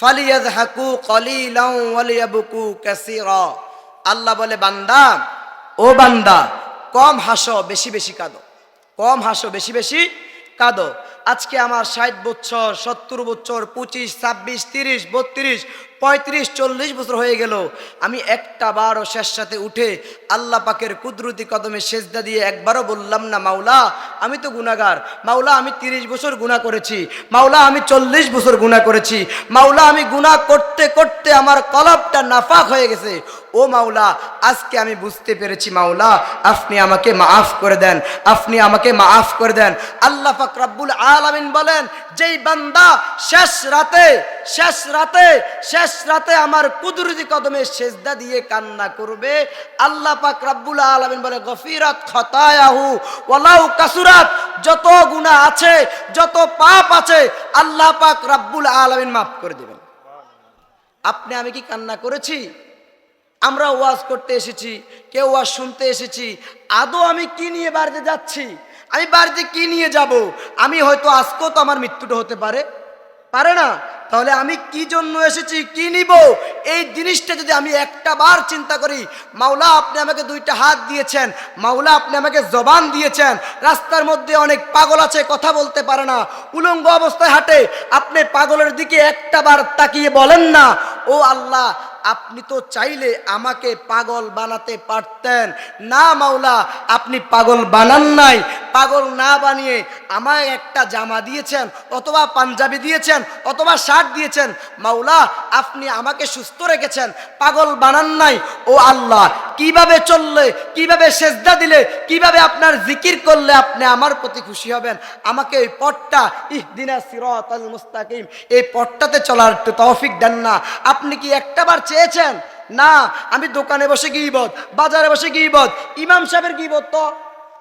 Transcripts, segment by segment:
ফালিয়াদ হাকু কলিলাও ওয়ালিয়াবুকু কাসির। আল্লাহ বলে, বান্দা, ও বান্দা, কম হাসো, বেশি বেশি কাঁদো। কম হাসো, বেশি বেশি কাঁদো। আজকে আমার ষাট বছর সত্তর বছর পঁচিশ, ছাব্বিশ, তিরিশ, বত্রিশ পঁয়ত্রিশ, চল্লিশ বছর হয়ে গেল। আমি একটা বারও শেষ সাথে উঠে আল্লাহ পাকের কুদরতি কদমে সেজদা দিয়ে একবারও বললাম না, মাওলা, আমি তো গুনাগার। মাওলা, আমি তিরিশ বছর গুণা করেছি। মাওলা, আমি চল্লিশ বছর গুণা করেছি। মাওলা, আমি গুণা করতে করতে আমার কলবটা নাফাক হয়ে গেছে। ও মাওলা, আজকে আমি বুঝতে পেরেছি, মাওলা, আপনি আমাকে মাফ করে দেন। আপনি আমাকে মাফ করে দেন। আল্লাহ পাক রব্বুল আলামিন বলেন, যেই বান্দা শেষ রাতে শেষ রাতে, শেষ রাতে আমার কুদরতি কদমে সেজদা দিয়ে কান্না করবে। আল্লাহ পাক রব্বুল আলামিন বলে, গফিরাত খতায়াহু ওয়ালাউ কাসুরাত। যত গুনাহ আছে, যত পাপ আছে, আল্লাহ পাক রব্বুল আলামিন মাফ করে দেবেন। আপনি, আমি কি কান্না করেছি? আমরা ওয়াজ করতে এসেছি, কেউ ওয়াজ শুনতে এসেছি, আদৌ আমি কি নিয়ে বাড়িতে যাচ্ছি? আমি বাড়িতে কি নিয়ে যাব? আমি হয়তো আজকেও তো আমার মৃত্যুটা হতে পারে। পারে না। তাহলে আমি কি জন্য এসেছি? কি নিব? এই জিনিসটা যদি আমি একটা বার চিন্তা করি, মাওলা আপনি আমাকে দুইটা হাত দিয়েছেন, মাওলা আপনি আমাকে জবান দিয়েছেন, রাস্তার মধ্যে অনেক পাগল আছে, কথা বলতে পারে না, উলঙ্গ অবস্থায় হাঁটে, আপনি পাগলের দিকে একটা বার তাকিয়ে বলেন না, ও আল্লাহ, আপনি তো চাইলে আমাকে পাগল বানাতে পারতেন। না মাওলা, আপনি পাগল বানান নাই পাগল না বানিয়ে আমায় একটা জামা দিয়েছেন, অথবা পাঞ্জাবি দিয়েছেন, অথবা শার্ট দিয়েছেন। মাওলা, আপনি আমাকে সুস্থ রেখেছেন, পাগল বানান নাই। ও আল্লাহ, কীভাবে চললে, কীভাবে সেজদা দিলে, কীভাবে আপনার জিকির করলে আপনি আমার প্রতি খুশি হবেন? আমাকে এই পথটা, ইহদিনা সিরাতাল মুস্তাকিম, এই পথটাতে চলার তৌফিক দেন না। আপনি কি একটাবার চেয়েছেন? না, আমি দোকানে বসে গিয়েবত বাজারে বসে গিয়েবত ইমাম সাহেবের গিয়েবত তো।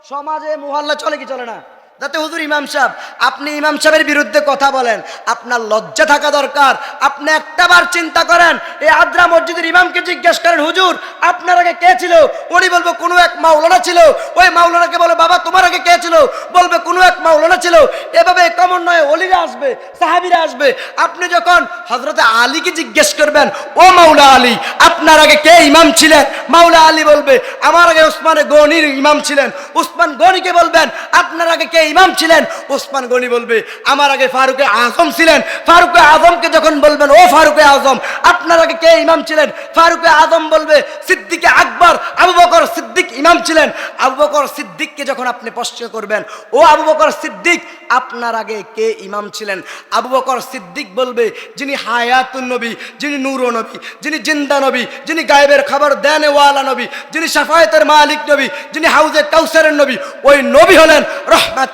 সমাজে মোহাল্লা চলে কি চলে না? যাতে হুজুর ইমাম সাহেব, আপনি ইমাম সাহেবের বিরুদ্ধে কথা বলেন, আপনার লজ্জা থাকা দরকার। আপনি একটাবার চিন্তা করেন, এই আদ্রা মসজিদের ইমামকে জিজ্ঞেস করেন, হুজুর, আপনার আগে কে ছিল? উনি বলব, কোনো এক মাওলানা ছিল। ওই মাওলানাকে বলে, বাবা, তোমার আগে কে ছিল? বলবে, কোনো এক মাওলানা ছিল। এভাবে কমন নয় অলিরা আসবে, সাহাবিরা আসবে। আপনি যখন হজরতে আলীকে জিজ্ঞেস করবেন, ও মাওলা আলী, আপনার আগে কে ইমাম ছিলেন? মাওলা আলী বলবে, আমার আগে ওসমান গনির ইমাম ছিলেন। উসমান গনিকে বলবেন, আপনার আগে কে ইমাম ছিলেন, ওসমান গনি বলবে, আমার আগে ফারুকে আজম ছিলেন। ফারুকে আজমকে যখন বলবেন, ও ফারুকে আজম, আপনার আগে কে ইমাম ছিলেন? ফারুকে আজম বলবে, সিদ্দিকে আকবর, আবু বকর সিদ্দিক ইমাম ছিলেন। আবু বকর সিদ্দিককে যখন আপনি প্রশ্ন করবেন, ও আবু বকর সিদ্দিক, আপনার আগে কে ইমাম ছিলেন? আবু বকর সিদ্দিক বলবে, যিনি হায়াতুন নবী, যিনি নূর নবী, যিনি জিন্দা নবী, যিনি গায়েবের খবর দেন ওয়ালা নবী, যিনি সাফায়েতের মালিক নবী, যিনি হাউজে কাউসারের নবী, ওই নবী হলেন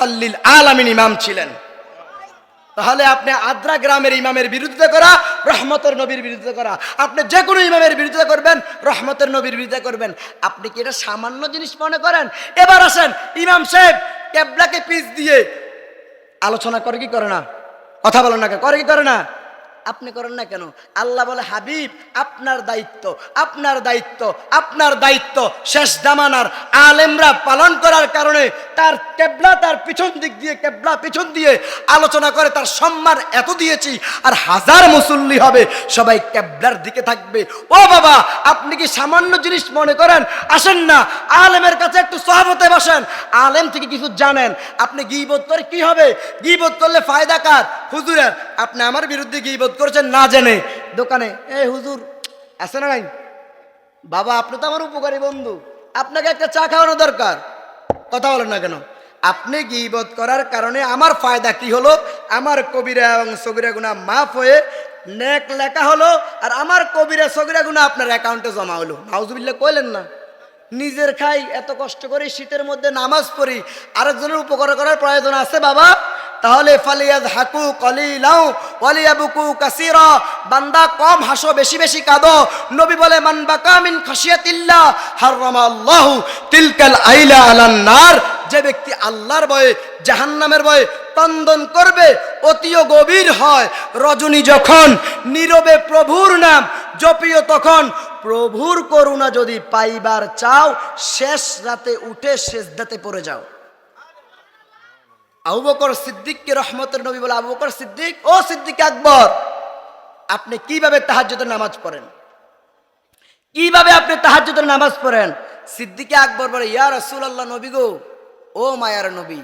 রহমাতাল্লিল আলামিন ইমাম ছিলেন। তাহলে আপনি আদ্রা গ্রামের ইমামের বিরুদ্ধে করা, রহমতের নবীর বিরুদ্ধে করা। আপনি যে কোনো ইমামের বিরুদ্ধে করবেন, রহমতের নবীর বিরুদ্ধে করবেন। আপনি কি এটা সামান্য জিনিস মনে করেন? এবার আসেন, ইমাম সাহেব ক্যাবলাকে পিস দিয়ে, আলোচনা করে কি করে না? কথা বলো না? করে কি করে না? আপনি করেন না কেন? আল্লাহ বলে, হাবিব, আপনার দায়িত্ব আপনার দায়িত্ব আপনার দায়িত্ব শেষ জামানার আলেমরা পালন করার কারণে তার কেবলা তার পিছন দিক দিয়ে, কেবলা পিছন দিয়ে আলোচনা করে, তার সম্মান এত দিয়েছি, আর হাজার মুসল্লি হবে, সবাই কেবলার দিকে থাকবে। ও বাবা, আপনি কি সামান্য জিনিস মনে করেন? আসেন না, আলেমের কাছে একটু সহাবতে বসেন। আলেম থেকে কিছু জানেন। আপনি গিবত করে কি হবে? গিবত করলে ফায়দা কার? হুজুরের, আপনি আমার বিরুদ্ধে গিবত করেছেন না জেনে দোকানে, এ হুজুর, আছে না নাই? বাবা, আপনি তো আমার উপকারী বন্ধু। আপনাকে একটা চা খাওয়ানো দরকার। কথা বলেন না কেন? আপনি গিবত করার কারণে আমার ফায়দা কি হলো? আমার কবিরা এবং সগিরা গুণা মাফ হয়ে নেক লেখা হলো, আর আমার কবিরা সগিরা গুণা আপনার অ্যাকাউন্টে জমা হলো। নাউজুবিল্লাহ, কইলেন না। নিজের খাই, এত কষ্ট করি শীতের মধ্যে নামাজ পড়ি, আরেকজনের উপকার করার প্রয়োজন আছে বাবা? তাহলে ফালিয়াজ হাকু কলিলাও, ওয়ালিয়াবুকু কাসিরা। বান্দা কম হাসো, বেশি বেশি কাঁদো। নবী বলে, মান বাকা মিন খাশিয়াতিল্লাহ হাররামা আল্লাহু তিলকাল আইলা আলান নার। যে ব্যক্তি আল্লাহর ভয়ে, জাহান্নামের ভয়ে তন্দন করবে, অতিও গভীর হয়। রজনী যখন নীরবে প্রভুর নাম জপিও তখন প্রভুর করুণা যদি পাইবার চাও, শেষ রাতে উঠে শেষদাতে পড়ে যাও। আবু বকর সিদ্দিককে রহমতের নবী বলে, আবু বকর সিদ্দিক, ও সিদ্দিক আকবর, আপনি কীভাবে তাহাজ্জুদের নামাজ পড়েন? কীভাবে আপনি তাহাজ্জুদের নামাজ পড়েন? সিদ্দিকে আকবর বলে, ইয়া রাসূলুল্লাহ, নবী গো ও মায়ার নবী,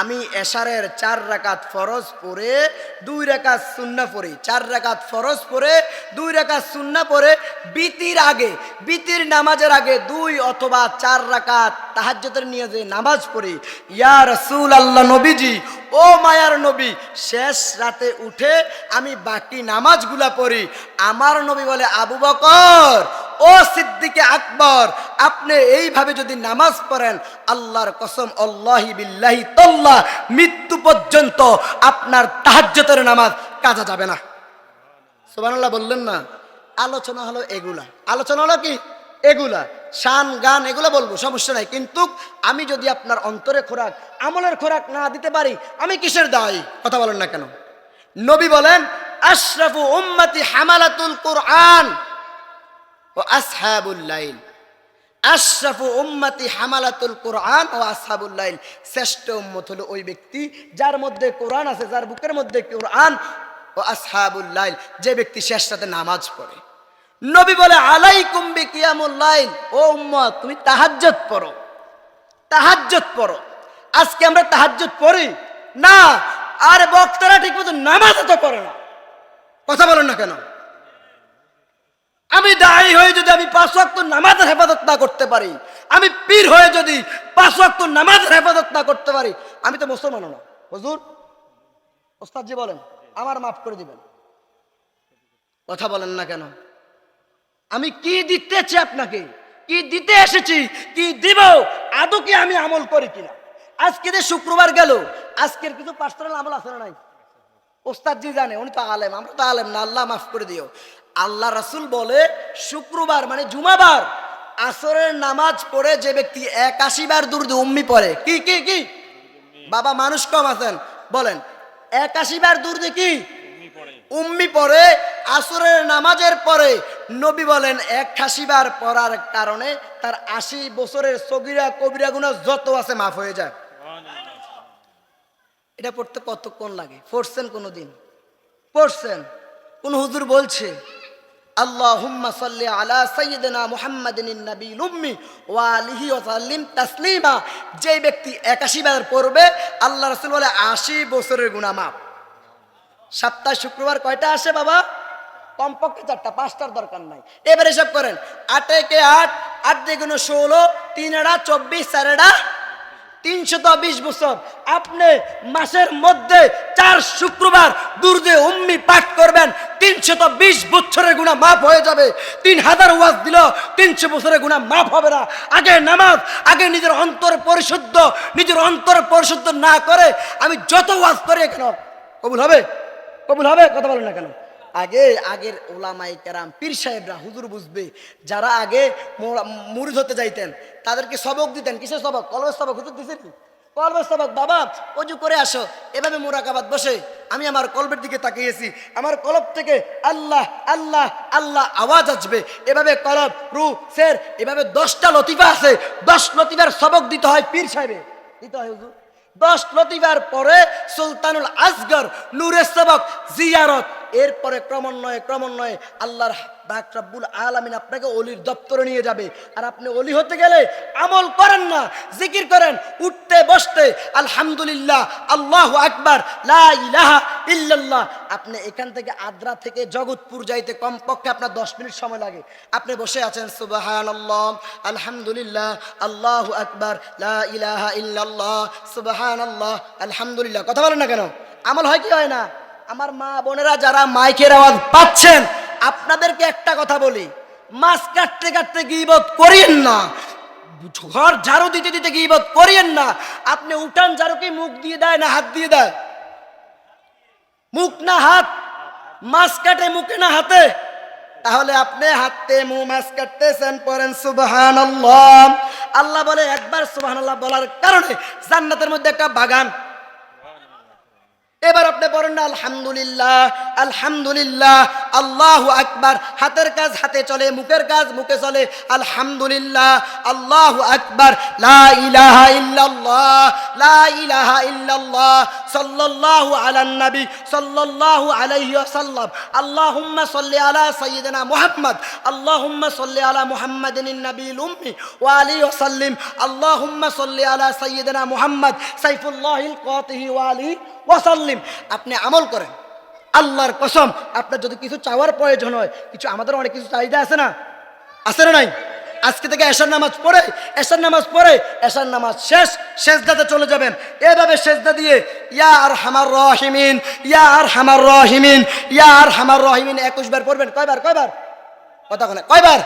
আমি এশারের চার রাকাত ফরজ পড়ে, দুই রাকাত সুন্না পড়ি। চার রাকাত ফরজ পড়ে, দুই রাকাত সুন্না পরে বিতির আগে, বিতির নামাজের আগে দুই অথবা চার রাকাত তাহাজ্জুদের নিয়ে যে নামাজ পড়ি। ইয়া রাসূল আল্লাহ নবীজি, ও মায়ার নবী, শেষ রাতে উঠে আমি বাকি নামাজগুলা পড়ি। আমার নবী বলে, আবু বকর ও সিদ্দিকে আকবর, আপনি এইভাবে যদি নামাজ পড়েন, আল্লাহর কসম আল্লাহি বিল্লাহি তল্লাহ মৃত্যু পর্যন্ত আপনার তাহাজ্জতের নামাজ কাজা যাবে না। সুবহানাল্লাহ বললেন না। আলোচনা হলো এগুলা। আলোচনা হলো কি? এগুলা। শান, গান, এগুলো বলব, সমস্যা নাই। কিন্তু আমি যদি আপনার অন্তরে খোরাক, আমলের খোরাক না দিতে পারি, আমি কিসের দায়ী? কথা বলেন না কেন? নবী বলেন, আশরাফু উম্মতি হামালাতুল কোরআন। ও আসহাবুল লাইল। আশরাফু উম্মতি হামালাতুল কোরআন ও আসহাবুল লাইল। শ্রেষ্ঠ উম্মত হলো ওই ব্যক্তি যার মধ্যে কোরআন আছে, যার বুকের মধ্যে কোরআন ও আসহাবুল লাইল। যে ব্যক্তি শেষ রাতে নামাজ পড়ে। নবী বলে, আলাইকুম বিকিয়ামুল লাইল। ও উম্মত, তুমি তাহাজ্জুদ পড়ো। তাহাজ্জুদ পড়ো। আজকে আমরা তাহাজ্জুদ পড়ি? না। আর বক্তারা ঠিক মতো নামাজও তো পড়ে না। কথা বলেন না কেন? আমি দায়ী হয়ে যদি আমি পাঁচ ওয়াক্ত নামাজের হেফাজত না করতে পারি, আমি পীর হয়ে যদি পাঁচ ওয়াক্ত নামাজের হেফাজত না করতে পারি, আমি তো মুসলমান না। হুজুর, ওস্তাদজি বলেন, আমার মাফ করে দিবেন। কথা বলেন না কেন? আমি কি দিতেছি আপনাকে? কি দিতে এসেছি? কি দিব? আদৌ কি আমি আমল করি কিনা? আজকে যে শুক্রবার গেল, আজকের কিছু পাঁচটার আমল আছে নাই? ওস্তাদ জি জানে, উনি তো আলেম, আমরা তো আলেম না, আল্লাহ মাফ করে দিও। আল্লাহ রাসুল বলে শুক্রবার মানে জুমাবার। আসরের নামাজ পড়ে যে ব্যক্তি একাশি বার দূর উম্মি পড়ে কি কি কি? বাবা মানুষ কম আছেন বলেন একাশি বার দূর কি? উম্মি পড়ে। আসরের নামাজের পরে নবী বলেন এক বার পড়ার কারণে তার আশি বছরের সগিরা কবিরা গুণা যত আছে মাফ হয়ে যায়। এটা পড়তে কতক্ষণ লাগে? পড়ছেন কোনো দিন পড়ছেন। কোন হুজুর বলছে সাল্লি আলা সৈয়দনা মুহাম্মাদিন নবী উম্মি ওয়া আলিহি ওয়াসাল্লিম তাসলিমা। যে ব্যক্তি একাশি বার পড়বে আল্লাহ রসুল বলে আশি বছরের গুণা মাপ শুক্রবার কয়টা আসে বাবা? কমপক্ষে চারটা, পাঁচটার দরকার নাই। এবার এসব করেন, আটে কে আট আট দ্বিগুণ ষোলো তিন চব্বিশ চার এড়া তিনশত বিশ বছর। আপনি মাসের মধ্যে চার শুক্রবার দুর্দে উম্মি পাঠ করবেন, তিনশত বিশ বছরের গুণা মাফ হয়ে যাবে। তিন হাজার ওয়াজ দিল, তিনশো বছরের গুণা মাফ হবে না। আগে নামাজ, আগে নিজের অন্তর পরিশুদ্ধ, নিজের অন্তর পরিশুদ্ধ না করে আমি যত ওয়াজ করি কেন? কবুল হবে? কবুল হবে? কথা বলেন না কেন? আগে আগের ওলামাই কেরাম, পীর সাহেবরা, হুজুর বুঝবে, যারা আগে মুরিদ হতে যাইতেন, তাদেরকে সবক দিতেন। কিসের সবক? কলমের সবক। হুজুর দিছেন কলবের সবক। বাবা, অজু করে আসো, এভাবে মোরাকাবাদ বসে। আমি আমার কলবের দিকে তাকিয়েছি। আমার কলব থেকে আল্লাহ আল্লাহ আল্লাহ আওয়াজ আসবে। এভাবে কলব, রু ফের এভাবে দশটা লতিফা আছে। দশ লতিফার সবক দিতে হয় পীর সাহেবে। দিতে হয় হুজুর। দশ প্রতিবার পরে সুলতানুল আসগর, নূরে সবক, জিয়ারত। এরপরে ক্রমান্বয়ে ক্রমান্বয়ে আল্লাহর বাক রাব্বুল আলামিন আপনাকে অলির দপ্তরে নিয়ে যাবে। আর আপনি অলি হতে গেলে আমল করেন না, জিকির করেন, উঠতে, বসতে, আলহামদুলিল্লাহ, আল্লাহ আকবার, লা ইল্লাল্লাহ, আপনি এখান থেকে আদ্রা থেকে জগৎপুর যাইতে কমপক্ষে আপনার দশ মিনিট সময় লাগে। আপনি বসে আছেন সুবাহান আলহামদুলিল্লাহ, আল্লাহ ইল্লাল্লাহ সুবাহান আল্লাহ আলহামদুলিল্লাহ। কথা বলেন না কেন? আমল হয় কি হয় না? আমার মা বোনেরা যারা মাইকের আওয়াজ পাচ্ছেন, আপনাদেরকে একটা কথা বলি। মাছ কাটতে কাটতে গিবত করিয়েন না। ঘর ঝাড়ু দিতে দিতে গিবত করিয়েন না। আপনি উঠান ঝাড়ুকে মুখ দিয়ে দেয় না হাত দিয়ে দেয়? মুখ না হাত, মাছ কাটে মুখে না হাতে। তাহলে আপনি হাতে মু মাছ কাটতেছেন, পড়েন সুবহান আল্লাহ বলে, একবার সুবহান বলার কারণে জান্নাতের মধ্যে একটা বাগান। এবার আপনি পড়েন না, আলহামদুলিল্লাহ আলহামদুলিল্লাহ আল্লাহ আকবার, হাতের কাজ হাতে চলে, মুখের কাজ মুখে চলে, আলহামদুলিল্লাহ, আল্লাহ আকবার, লা ইলাহা ইল্লাল্লাহ, লা ইলাহা ইল্লাল্লাহ, সাল্লাল্লাহু আলান নবী, সাল্লাল্লাহু আলাইহি ওয়াসাল্লাম, আল্লাহুম্মা সাল্লি আলা সাইয়্যিদিনা মুহাম্মদ, আল্লাহুম্মা সাল্লি আলা মুহাম্মাদিন নবীল উম্মি, ওয়া আলিহি ওয়াসাল্লিম, আল্লাহুম্মা সাল্লি আলা সাইয়্যিদিনা মুহাম্মদ, সাইফুল্লাহিল কাতিহি ওয়া আলিহি ওয়াসাল্লিম। আপনি আমল করেন। আল্লাহর কসম, আপনার যদি কিছু চাওয়ার প্রয়োজন হয়, কিছু আমাদের অনেক কিছু চাহিদা আছে না? আছে না নাই? আজকে থেকে এসার নামাজ পড়ে এসার নামাজ পড়ে এসার নামাজ শেষ শেষদাতে চলে যাবেন। এভাবে শেষদা দিয়ে ইয়ার হামার রহিমিন, ইয়া আর হামার রহিমিন ইয়ার হামার রহিমিন, একুশ বার পড়বেন। কয়বার কয়বার? কথা কয়বার?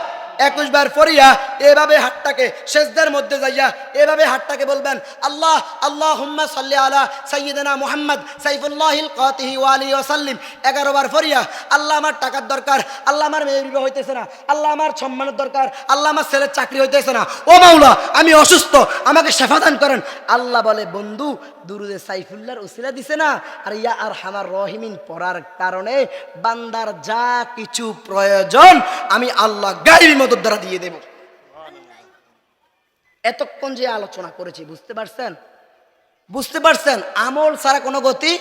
একুশ বার পড়িয়া এভাবে হাতটাকে শেষদের মধ্যে যাইয়া এভাবে হাতটাকে বলবেন, আল্লাহ আল্লাহ হুম্মা সাল্লি আলা সাইয়্যিদানা মুহাম্মদ সাইফুল্লাহিল কাতিহি ওয়ালি আলিহি ওয়াসাল্লিম এগারো বার পড়িয়া, আল্লাহ আমার টাকার দরকার, আল্লাহ আমার মেয়ের বিবাহ হইতেছে না, আল্লাহ আমার সম্মানের দরকার, আল্লাহ আমার ছেলের চাকরি হইতেছে না। ও মাওলা, আমি অসুস্থ, আমাকে শেফা দান করেন। আল্লাহ বলে, বন্ধু, দুরুদে সাইফুল্লাহর উসিলা দিছে না, আর ইয়া আর হামার রহিমিন পড়ার কারণে বান্দার যা কিছু প্রয়োজন, আমি আল্লাহ গাইবি মদত দ্বারা দিয়ে দেব। এতক্ষণ যে আলোচনা করেছি বুঝতে পারছেন? বুঝতে পারছেন আমল ছাড়া কোনো গতি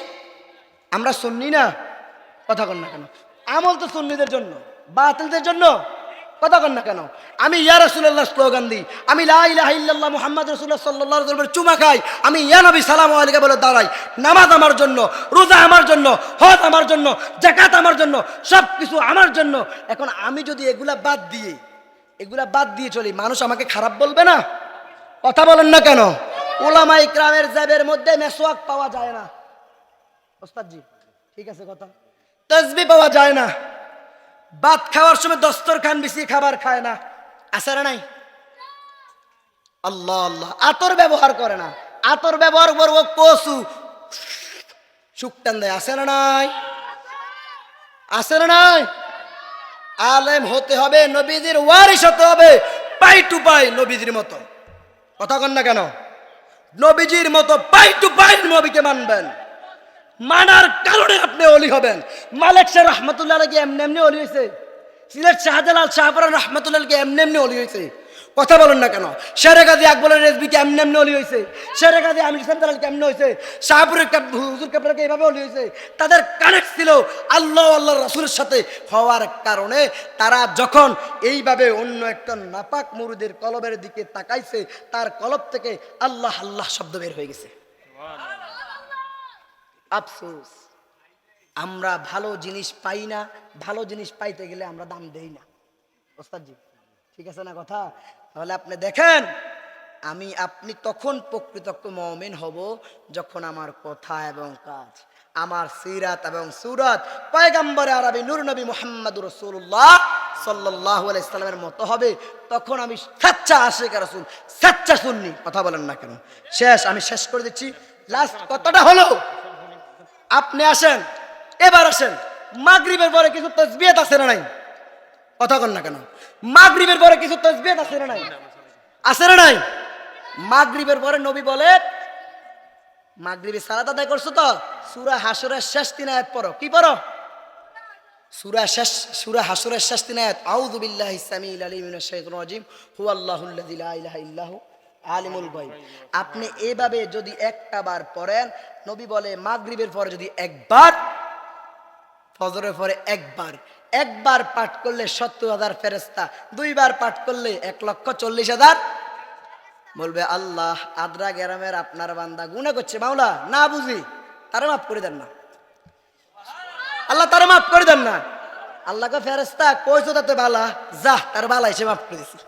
আমরা শুননি না? কথা কন না কেন? আমল তো সুন্নিদের জন্য বাতিলদের জন্য? কথা কন না কেন? আমি ইয়া রাসূলুল্লাহ স্লোগান দিই আমি লা ইলাহা ইল্লাল্লাহ মুহাম্মদ রাসূলুল্লাহ সাল্লাল্লাহু চুমা খাই আমি ইয়া নবী সালাম আলাইকা বলে দাঁড়াই নামাজ আমার জন্য রোজা আমার জন্য হজ আমার জন্য জাকাত আমার জন্য সব কিছু আমার জন্য। এখন আমি যদি এগুলা বাদ দিয়ে এগুলা বাদ দিয়ে চলি। মানুষ আমাকে খারাপ বলবে না? কথা বলেন না কেন? ওলামা ইকরামের জাবের মধ্যে মেসোয়াক পাওয়া যায় না। ওস্তাদজি, ঠিক আছে কথা। তসবি পাওয়া যায় না। ভাত খাওয়ার সময় দস্তরখান বেশি খাবার খায় না। আছে না নাই? আল্লাহ আল্লাহ। আতর ব্যবহার করে না। আতর ব্যবহার করব কসু শুকটান দেয়। আছে না নাই? আছে না নাই? আলেম হতে হবে, নবীজির ওয়ারিস হতে হবে পাই টু পাই নবীজির মতো। কথা কন না কেন? নবীজির মতো পাই টু পাই নবীকে মানবেন। মানার কারণে আপনি অলি হবেন। মালিক শাহ রহমতুল্লাহ এমনি এমনি অলি হয়েছে সিলেট শাহজালাল শাহপুরান রহমতুল্লাহ কি এমনি এমনি অলি হয়েছে কথা বলেন না কেন? শেরে গাজী আকবরের রেসবি কি এমনি এমনি অলি হয়েছে শেরে গাজী আমির ইসলাম তালাল কেমনি হয়েছে শাহপুরের হুজুর কাপড়কে এইভাবে অলি হয়েছে তাদের কানেক্ট ছিল আল্লাহ আল্লাহ রসুলের সাথে হওয়ার কারণে তারা যখন এইভাবে অন্য একটা নাপাক মুরুদের কলবের দিকে তাকাইছে, তার কলব থেকে আল্লাহ আল্লাহ শব্দ বের হয়ে গেছে। আফসোস। আমরা ভালো জিনিস পাই না, ভালো জিনিস পাইতে গেলে আমরা দাম দেই না। ওস্তাদজি, ঠিক আছে না কথা? তাহলে আপনি দেখেন, আমি আপনি তখন প্রকৃত মমিন হব যখন আমার কথা এবং কাজ, আমার সিরাত এবং সুরাত পয়গাম্বরে আরবি নূর নবী মোহাম্মদ রসুল্লাহ সাল্লাহ ইসলামের মতো হবে, তখন আমি সাচ্চা আশেখ রসুল, সাচ্চা শুননি কথা বলেন না কেন। শেষ, আমি শেষ করে দিচ্ছি। লাস্ট কতটা হলো, আপনি আসেন, এবার আসেন, মাগরিবের পরে কিছু তসবিয়ত আছে না নাই? কথা কন না কেন? মাগরিবের পরে কিছু তসবিয়ত আছে না নাই? আছে না নাই? মাগরিবের পরে নবী বলে, মাগরিবে সালাত আদায় করছ তো? সুরা হাসরের শেষ তিন আয়াত পড়ো। কি পড়ো? সুরা শেষ, সুরা হাসরের শেষ তিন আয়াত। আউযু বিল্লাহি সামিল আলিম মিনাশ শাইতানির রাজিম। হুয়াল্লাহুল্লাযী লা ইলাহা ইল্লাহু আলিমুল গায়ব। আপনি এভাবে যদি একটা বার পড়েন, নবী বলে, মাগরিবের পরে যদি একবার, ফজরের পরে একবার একবার পাঠ করলে সত্তর হাজার ফেরেস্তা দুইবার পাঠ করলে এক লক্ষ চল্লিশ হাজার। বলবে, আল্লাহ, আদ্রা গ্রামের আপনার বান্দা গুণা করছে। মাওলা, না বুঝি, তারা মাফ করে দেন না। আল্লাহ, তারা মাফ করে দেন না। আল্লাহকে ফেরেস্তা কইছো তাতে বালা? যা, তার বালা এসে মাফ করে দিছি।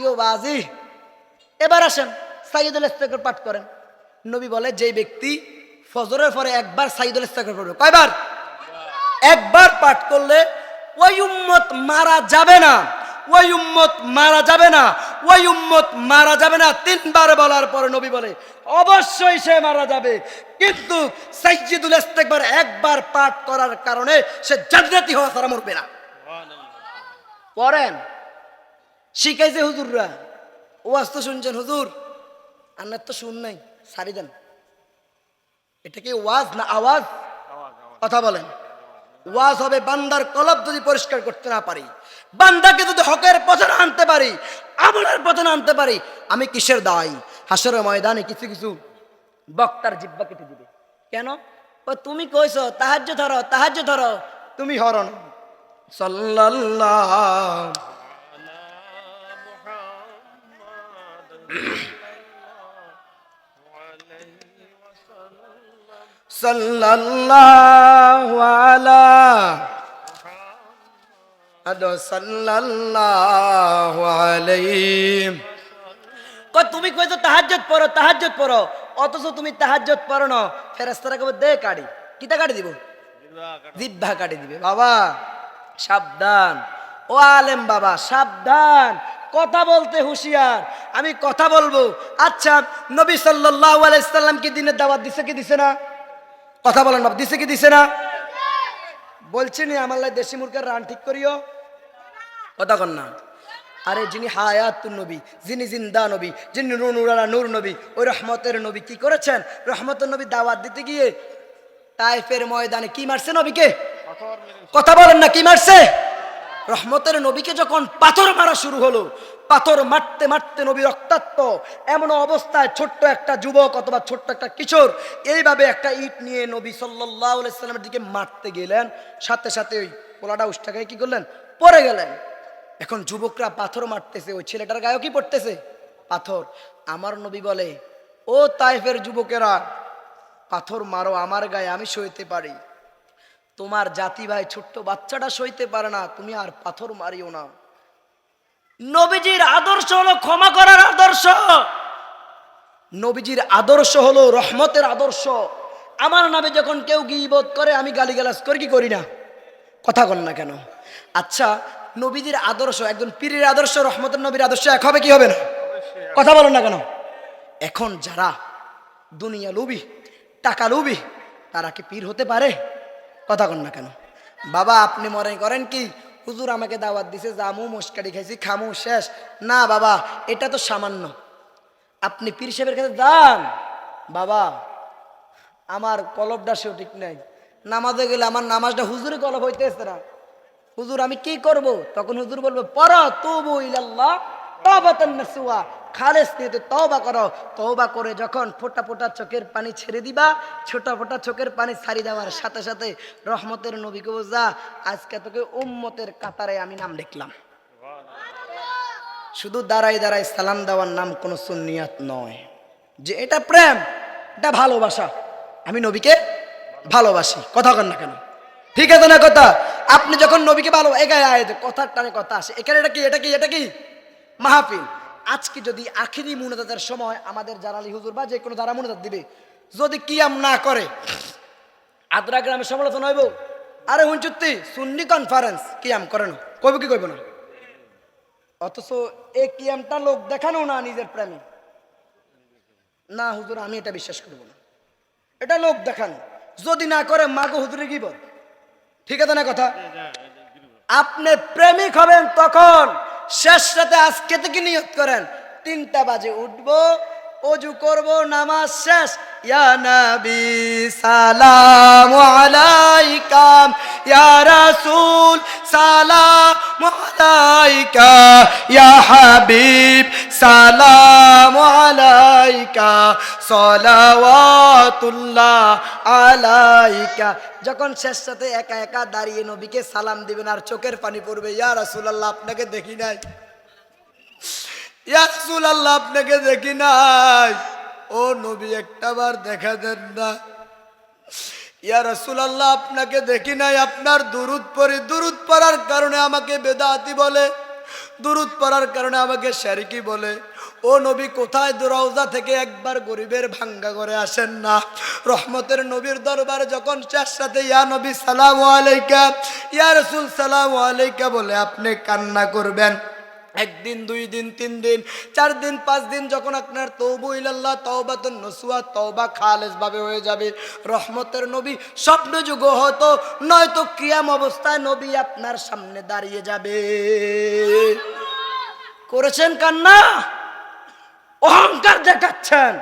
ইও বাজি। এবার আসেন সাইদুল ইস্তেকর পাঠ করেন। নবী বলে যে ব্যক্তি ফজরের পরে একবার সাইদুল ইস্তেকর পড়বে। কয়বার? একবার পাঠ করলে ওই উম্মত মারা যাবে না ওই উম্মত মারা যাবে না ওই উম্মত মারা যাবে না। তিনবার বলার পরে নবী বলে অবশ্যই সে মারা যাবে। কিন্তু সাইজিদুল ইস্তেকবার একবার পাঠ করার কারণে সে জান্নাতি হওয়া ছাড়া মরবে না। পড়েন। শিখাইছে হুজুররা। ও আজ তো শুনছেন হুজুর। আপনার তো শুন নাই সারি দেন। এটা কি ওয়াজ না আওয়াজ। কথা বলেন। ওয়াজ হবে, বান্দার কলব যদি পরিষ্কার করতে না পারি, বান্দাকে যদি হকের পথে না আনতে পারি, আমলের পথে না আনতে পারি, আমি কিসের দায়? হাসরের ময়দানে কিছু কিছু বক্তার জিব্বা কেটে দিবে। কেন? তুমি কইছো তাহাজ্য ধরো তাহাজ্য ধরো। তুমি হরণ। সাল্লাল্লাহ। সাল্লাল্লাহু আলা আদো সাল্লাল্লাহু আলাইহি কই তুমি কইছো তাহাজ্জুদ পড়ো তাহাজ্জুদ পড়ো। অথচ তুমি তাহাজ্জুদ পড়ো না। ফেরেশতারা কবে দে কাড়ি। কিতা কাটি দিব? জিব্বা কাটি দিবে। বাবা, সাবধান। ও আলেম বাবা, সাবধান। কথা বলতে হুঁশিয়ার। আমি কথা বলব। আচ্ছা নবী সাল্লাল্লাহু আলাইহি সাল্লাম কি দিনের দাওয়াত দিছে, কি দিছে না? কথা বলেন বাবা দিছে কি দিছে না? বলছি নি, আমার লাই দেশি মুরগের রান ঠিক করিও? কথা কন না। আরে যিনি হায়াতুন নবী, যিনি জিন্দা নবী, যিনি নুরালা নূর নবী, ওই রহমতের নবী কি করেছেন? রহমতের নবী দাওয়াত দিতে গিয়ে তাইফের ময়দানে কি মারছে নবীকে? কথা বলেন না, কি মারছে? রহমতের নবীকে যখন পাথর মারা শুরু হলো, পাথর মারতে মারতে নবী রক্তাক্ত। এমন অবস্থায় ছোট্ট একটা যুবক অথবা ছোট্ট একটা কিশোর এইভাবে একটা ইট নিয়ে নবী সাল্লাহ সাল্লামের দিকে মারতে গেলেন। সাথে সাথে ওই পোলাটা উষ্ঠাকে কি করলেন? পরে গেলেন। এখন যুবকরা পাথর মারতেছে, ওই ছেলেটার গায়েও কি পড়তেছে? পাথর। আমার নবী বলে, ও তাইফের যুবকেরা, পাথর মারো, আমার গায়ে আমি সইতে পারি। তোমার জাতি ভাই ছোট্ট বাচ্চাটা সইতে পারে না তুমি আর পাথর মারিও না। নবীজির আদর্শ হলো ক্ষমা করার আদর্শ। নবীজির আদর্শ হলো রহমতের আদর্শ। আমার নামে যখন কেউ গিবোধ করে আমি গালিগালাজ করি কি করি না? কথা কন না কেন? আচ্ছা নবীজির আদর্শ একজন পীরের আদর্শ রহমতের নবীর আদর্শ এক হবে কি হবে না? কথা বলেন না কেন? এখন যারা দুনিয়া লুবি টাকা লুবি তারা কি পীর হতে পারে? কথা কন না কেন? বাবা, আপনি মনে করেন কি? হুজুর আমাকে দাওয়াত দিছে, জামু, মস্কারি খাইছি, খামু, শেষ। না, বাবা, এটা তো সামান্য। আপনি পীর সাহেবের কাছে যান। বাবা, আমার কলবটা সেও ঠিক নাই। নামাজে গেলে আমার নামাজটা হুজুরে কলব হইতেছে না। হুজুর, আমি কি করব? তখন হুজুর বলব পর তবু ইলাল্লাহ তবাতান নাসুয়া খালেস নিতে তওবা করো। তওবা করে যখন ফোটা ফোটা চোখের পানি ছেড়ে দিবা, ছোটা ফোটা চোখের পানি ছাড়ি দেওয়ার সাথে সাথে রহমতের নবীকে যা আজকে তোকে উম্মতের কাতারে আমি নাম লিখলাম। শুধু দাঁড়াই দাঁড়াই সালাম দেওয়ার নাম কোনো সুন্নিয়াত নয়। যে এটা প্রেম, এটা ভালোবাসা। আমি নবীকে ভালোবাসি। কথা কন না কেন? ঠিক আছে না কথা? আপনি যখন নবীকে ভালো, এগায় আয় কথার টানে কথা আসে। এখানে এটা কি এটা কি এটা কি? মাহফিল। আজকে যদি আখিরি মুনাজাতের সময় আমাদের জানালি হুজুর বা যে কোনো যারা মুনাজাত দিবে যদি কিয়াম না করে আদ্রা গ্রামে সমালোচনা হইব আরে হুঞ্চুত্তি সুন্নি কনফারেন্স কিয়াম করে না কইব কি কইব না অথচ এই কিয়ামটা লোক দেখানো না নিজের প্রেমে না হুজুর আমি এটা বিশ্বাস করব না এটা লোক দেখানো যদি না করে মাগো হুজুরে কি বল ঠিক আছে না কথা আপনি প্রেমিক হবেন তখন শেষ রাতে আজকে থেকে নিয়ত করেন। তিনটা বাজে উঠবো, অজু করব, নামাজ শেষ। ইয়া নবী, সালাম আলাইকা। ইয়া রাসূল, সালাম আলাইকা। ইয়া হাবিব, সালাম আলাইকা সালাওয়াতুল্লাহ আলাইকা। যখন শেষ সাথে একা একা দাঁড়িয়ে নবীকে সালাম দিবেন আর চোখের পানি পড়বে, ইয়া রাসূলুল্লাহ, আপনাকে দেখি নাই। ইয়া রাসূলুল্লাহ, আপনাকে দেখি নাই। ও নবী একটা বার দেখা দেন না। ইয়া রাসূলুল্লাহ, আপনাকে দেখি নাই। আপনার দুরুদ পড়ি, দুরুদ পড়ার কারণে আমাকে বেদাতি বলে, দুরুদ পড়ার কারণে আমাকে শারিকি বলে। ও নবী, কোথায় দুরৌজা থেকে একবার গরিবের ভাঙ্গা করে আসেন না? রহমতের নবীর দরবার যখন শেষ সাথে ইয়া নবী, সালাম আলাইকা। ইয়া রসুল, সালাম আলাইকা, বলে, আপনি কান্না করবেন। একদিন, দুই দিন, তিন দিন, চার দিন, পাঁচ দিন, যখন আপনার তৌবু ইলাল্লাহ, তওবাতুন নসুয়া তওবা খালেস ভাবে হয়ে যাবে। রহমতের নবী, স্বপ্ন যুগ হতো, নয়তো কিয়াম অবস্থায় নবী আপনার সামনে দাঁড়িয়ে যাবে। করেছেন কান্না? অহংকার দেখাচ্ছেন।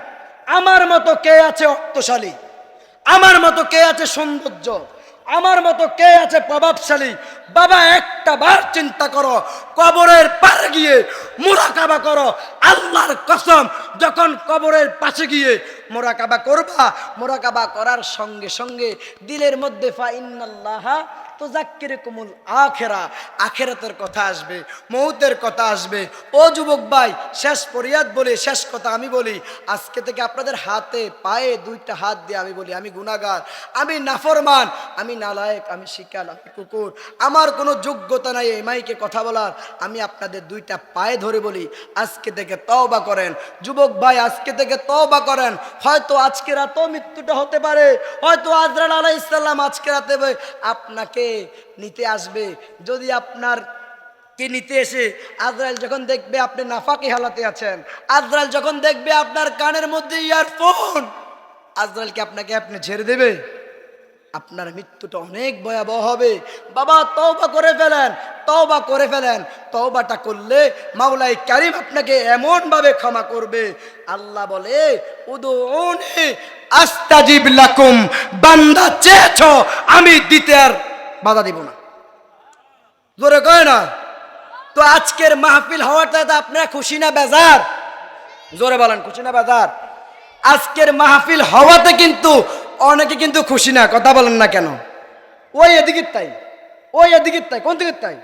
আমার মতো কে আছে অক্তশালী আমার মতো কে আছে সৌন্দর্য? আমার মতো কে আছে প্রভাবশালী? বাবা, একটা বার চিন্তা করো, কবরের পারে গিয়ে মোরাকাবা করো, আল্লাহর কসম, যখন কবরের পাশে গিয়ে মোরাকাবা করবা, মোরাকাবা করার সঙ্গে সঙ্গে দিলের মধ্যে ফা ইন্নাল্লাহা তো জাক্কিরে কুমুল আখেরা। আখেরাতের কথা আসবে, মৌতের কথা আসবে। ও যুবক ভাই, শেষ পরিয়াদ বলে, শেষ কথা আমি বলি। আজকে থেকে আপনাদের হাতে, পায়ে দুইটা হাত দিয়ে আমি বলি, আমি গুনাগার আমি নাফরমান, আমি নালায়েক, আমি শিকাল আমি কুকুর। আমার কোনো যোগ্যতা নাই এই মাইকে কথা বলার। আমি আপনাদের দুইটা পায়ে ধরে বলি, আজকে থেকে তওবা করেন। যুবক ভাই, আজকে থেকে তওবা করেন। হয়তো আজকে রাতেও মৃত্যুটা হতে পারে, হয়তো আজরাল আলাহ ইসলাম আজকে রাতে বে- নিতে আসবে। যদি আপনার কে নিতে এসে আজরাইল যখন দেখবে আপনি নাফাকি হালাতে আছেন, আজরাইল যখন দেখবে আপনার কানের মধ্যে ইয়ারফোন আজরাইলকে আপনাকে আপনি ছেড়ে দেবে। আপনার মৃত্যুটা অনেক ভয়াবহ হবে। বাবা, তওবা করে ফেলেন, তওবা করে ফেলেন। তওবাটা করলে মাওলাই কারিম আপনাকে এমন ভাবে ক্ষমা করবে। আল্লাহ বলে উদুনি আস্তাজিব লাকুম, বান্দা চেয়েছ আমি দিতে আর বাধা দিব না। জোরে কয় না? তো আজকের মাহফিল হওয়াটাতে আপনারা খুশি না বেজার? জোরে বলেন, খুশি না বেজার? আজকের মাহফিল হওয়াতে কিন্তু অনেকে কিন্তু খুশি না, কথা বলেন না কেন? ওই এদিকের তাই, ওই এদিকের তাই, কোন দিকের তাই?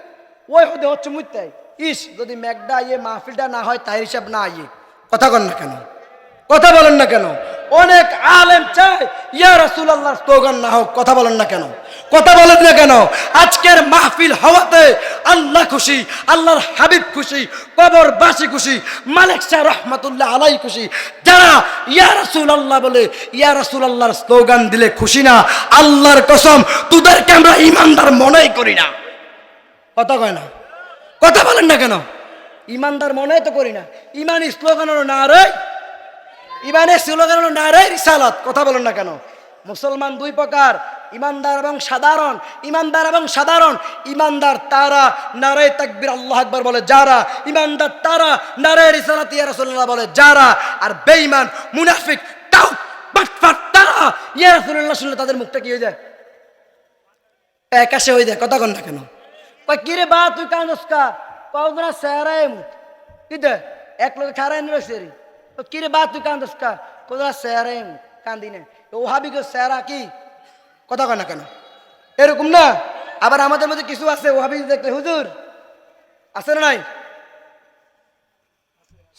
ওই হতে হচ্ছে মুই তাই। ইস, যদি ম্যাকডা ইয়ে মাহফিলটা না হয় তাই হিসাব না ইয়ে কথা কন না কেন? কথা বলেন না কেন? অনেক আলেম চায়, ইয়া রাসূলুল্লাহর স্লোগান না হোক, কথা বলেন না কেন? কথা বলেন না কেন? আজকের মাহফিল হওয়াতে আল্লাহ খুশি, আল্লাহর হাবিব খুশি, কবরবাসী খুশি, মালিক শাহ রহমাতুল্লাহ আলাই খুশি। যারা ইয়া রাসুল আল্লাহ বলে, ইয়া রাসুল আল্লাহর স্লোগান দিলে খুশি না, আল্লাহর কসম, তোদেরকে আমরা ইমানদার মনেই করি না। কথা কয় না? কথা বলেন না কেন? ইমানদার মনেই তো করি না। ইমানি স্লোগান হলো না রে। ইমানের স্লোগান হলো নারে রিসালাত, কথা বলেন না কেন। মুসলমান দুই প্রকার, ইমানদার এবং সাধারণ। ইমানদার এবং সাধারণ, ইমানদার তারা নারে তাকবির, আল্লাহ আকবর বলে যারা। ইমানদার তারা নারে রিসালাত, ইয়া রাসূলুল্লাহ বলে যারা। আর বেঈমান, মুনাফিক তাও তারা। ইয়া রাসূলুল্লাহ শুনলে তাদের মুখটা কি হয়ে যায়? একাশে হয়ে যায়, কথা কন না কেন। কিরে বা, তুই কান্দস কা? কওদনা সেরাই মুত কিদে এক লোক খারাই নিরছে রে তো কিরে বা তুই কান্দস কা কোথা মুত কান্দি না ও হাবি গো সেরা কি কথা কয় না কেন এরকম না আবার আমাদের মধ্যে কিছু আছে ও হাবি দেখলে হুজুর আছে না নাই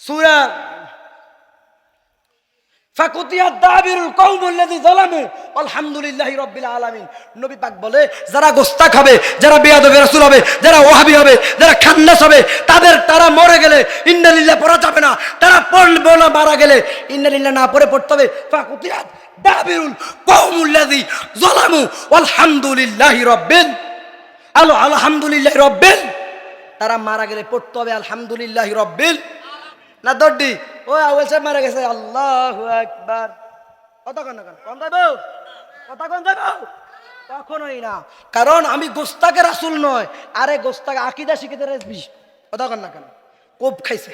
সুরা ফাকুতিয়াত দাবিরুল কওমুল্লাযী যালামু আলহামদুলিল্লাহি রাব্বিল আলামিন তারা মরে গেলে তারা না মারা গেলে ইন্নালিল্লাহ না পড়ে পড়তে হবে। আলহামদুলিল্লাহি রাব্বিল আলো, আলহামদুলিল্লাহি রাব্বিল। তারা মারা গেলে পড়তে হবে, আলহামদুলিল্লাহি রাব্বিল। না দড্ডি ও সাহেব মারা গেছে। আল্লাহ একবার কথা কন কেন? কন যাইব কথা যাইব কখনোই না। কারণ আমি গোস্তাকে রাসুল নয়, আরে গোস্তাকে আকিদা শিখিতে কথা কন না কেন? কোপ খাইছে।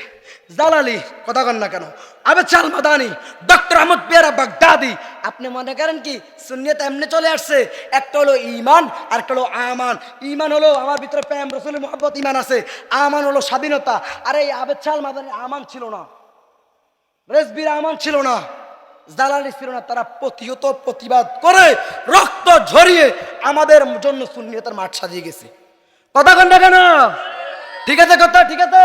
জালালি, কথা কন না কেন? আবে চাল মাদানি, ডক্টর আহমদ পেয়ারা বাগদাদি। আপনি মনে করেন কি, সুন্নিয়ত এমনি চলে আসছে? একটা হলো ইমান আর একটা হলো আমান। ইমান হলো আমার ভিতরে প্রেম রসুল মোহাম্মত ইমান আছে। আমান হলো স্বাধীনতা। আরে এই আবেদ চাল মাদানি আমান ছিল না। রেসবির আমান ছিল না। জালালি ছিল না, তারা প্রতিহত, প্রতিবাদ করে রক্ত ঝরিয়ে আমাদের জন্য সুন্নিয়তের মাঠ সাজিয়ে গেছে। কথা কন না কেন? ঠিক আছে, কথা, ঠিক আছে?